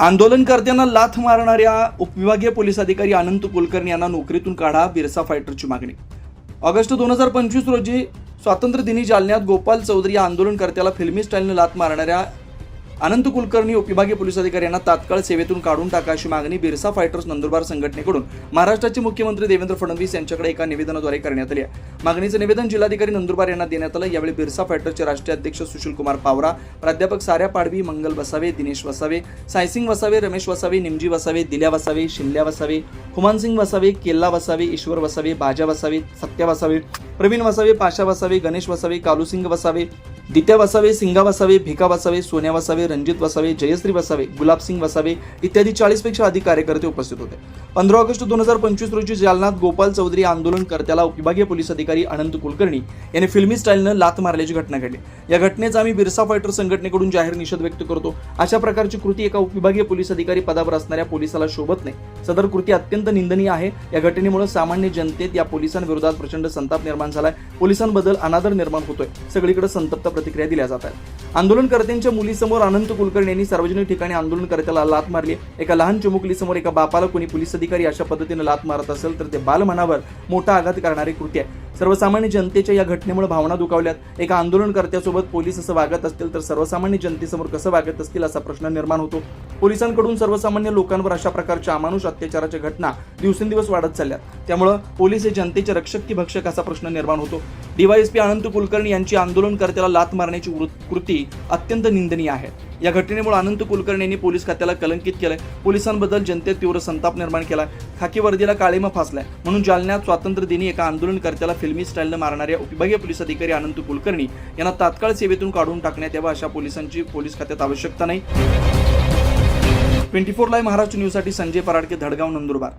आंदोलनकर्त्यांना लाथ मारणाऱ्या उपविभागीय पोलीस अधिकारी अनंत कुलकर्णी यांना नोकरीतून काढा बिरसा फायटरची मागणी. ऑगस्ट दोन हजार पंचवीस रोजी स्वातंत्र्य दिनी जालन्यात गोपाल चौधरी या आंदोलनकर्त्याला फिल्मी स्टाईलनं लाथ मारणाऱ्या अनंत कुलकर्णी उपविभागीय पोलीस अधिकारी यांना तात्काळ सेवेतून काढून टाका अशी मागणी बिरसा फायटर्स नंदुरबार संघटनेकडून महाराष्ट्राचे मुख्यमंत्री देवेंद्र फडणवीस यांच्याकडे एका निवेदनाद्वारे करण्यात आले आहे. मागणीचं निवेदन जिल्हाधिकारी नंदुरबार यांना देण्यात आलं. यावेळी बिरसा फायटर्सचे राष्ट्रीय अध्यक्ष सुशील कुमार पावरा प्राध्यापक साऱ्या पाडवी मंगल वसावे दिनेश वसावे सायसिंग वसावे रमेश वसावे निमजी वसावे दिल्या वसावे शिल्ल्या वसावे हुमानसिंग वसावे केल्ला वसावे ईश्वर वसावे बाजा वसावे सत्या वसावे प्रवीण वसावे पाशा वसावे गणेश वसावे कालूसिंग वसावे दित्या वसावे सिंगा वसावे भिका वसावे सोन्या वसावे रणजित वसावे जयश्री वसावे गुलाबसिंग वसावे इत्यादी चाळीसपेक्षा अधिक कार्यकर्ते उपस्थित होते. पंधरा ऑगस्ट दोन हजार पंचवीस रोजी जालनात गोपाल चौधरी आंदोलनकर्त्याला उपविभागीय पोलीस अधिकारी अनंत कुलकर्णी यांनी फिल्मी स्टाईलनं लात मारल्याची घटना घडली. या घटनेचा आम्ही बिरसा फायटर संघटनेकडून जाहीर निषेध व्यक्त करतो. अशा प्रकारची कृती एका उपविभागीय पोलीस अधिकारी पदावर असणाऱ्या पोलिसाला शोभत नाही. सदर कृती अत्यंत निंदनीय आहे. या घटनेमुळे सामान्य जनतेत या पोलिसांविरोधात प्रचंड संताप निर्माण झालाय. पोलिसांबद्दल अनादर निर्माण होतोय. सगळीकडे संतप्त प्रतिक्रिया दिल्या जात आहेत. आंदोलनकर्त्यांच्या मुलीसमोर अनंत कुलकर्णी यांनी सार्वजनिक ठिकाणी आंदोलनकर्त्याला लात मारली. एका लहान चिमुकलीसमोर एका बापाला कोणी पोलीस अधिकारी अशा पद्धतीने लात मारत असेल तर ते बालमनावर मोठा आघात करणारी कृती आहे. सर्वसामान्य जनतेच्या या घटनेमुळे भावना दुखावल्यात. एका आंदोलनकर्त्यासोबत पोलीस असं वागत असतील तर सर्वसामान्य जनतेसमोर कसं वागत असतील असा प्रश्न निर्माण होतो. पोलिसांकडून सर्वसामान्य लोकांवर अशा प्रकारच्या अमानुष अत्याचाराच्या घटना दिवसेंदिवस वाढत चालल्या त्यामुळं पोलीस हे जनतेचे रक्षक की भक्षक असा प्रश्न निर्माण होतो. डीवायएसपी अनंत कुलकर्णी यांची आंदोलनकर्त्याला लात मारण्याची कृती अत्यंत निंदनीय आहे. या घटनेमुळे अनंत कुलकर्णी यांनी पोलीस खात्याला कलंकित केलंय. पोलिसांबद्दल जनतेत तीव्र संताप निर्माण केला खाकी वर्दीला काळीमा फासलाय. म्हणून जालन्यात स्वातंत्र्य दिनी एका आंदोलनकर्त्याला फिल्मी स्टाईलनं मारणाऱ्या विभागीय पोलीस अधिकारी अनंत कुलकर्णी यांना तात्काळ सेवेतून काढून टाकण्यात यावं अशा पोलिसांची पोलीस खात्यात आवश्यकता नाही. ट्वेंटी फोर लाईव्ह महाराष्ट्र न्यूजसाठी संजय पराडके धडगाव नंदुरबार.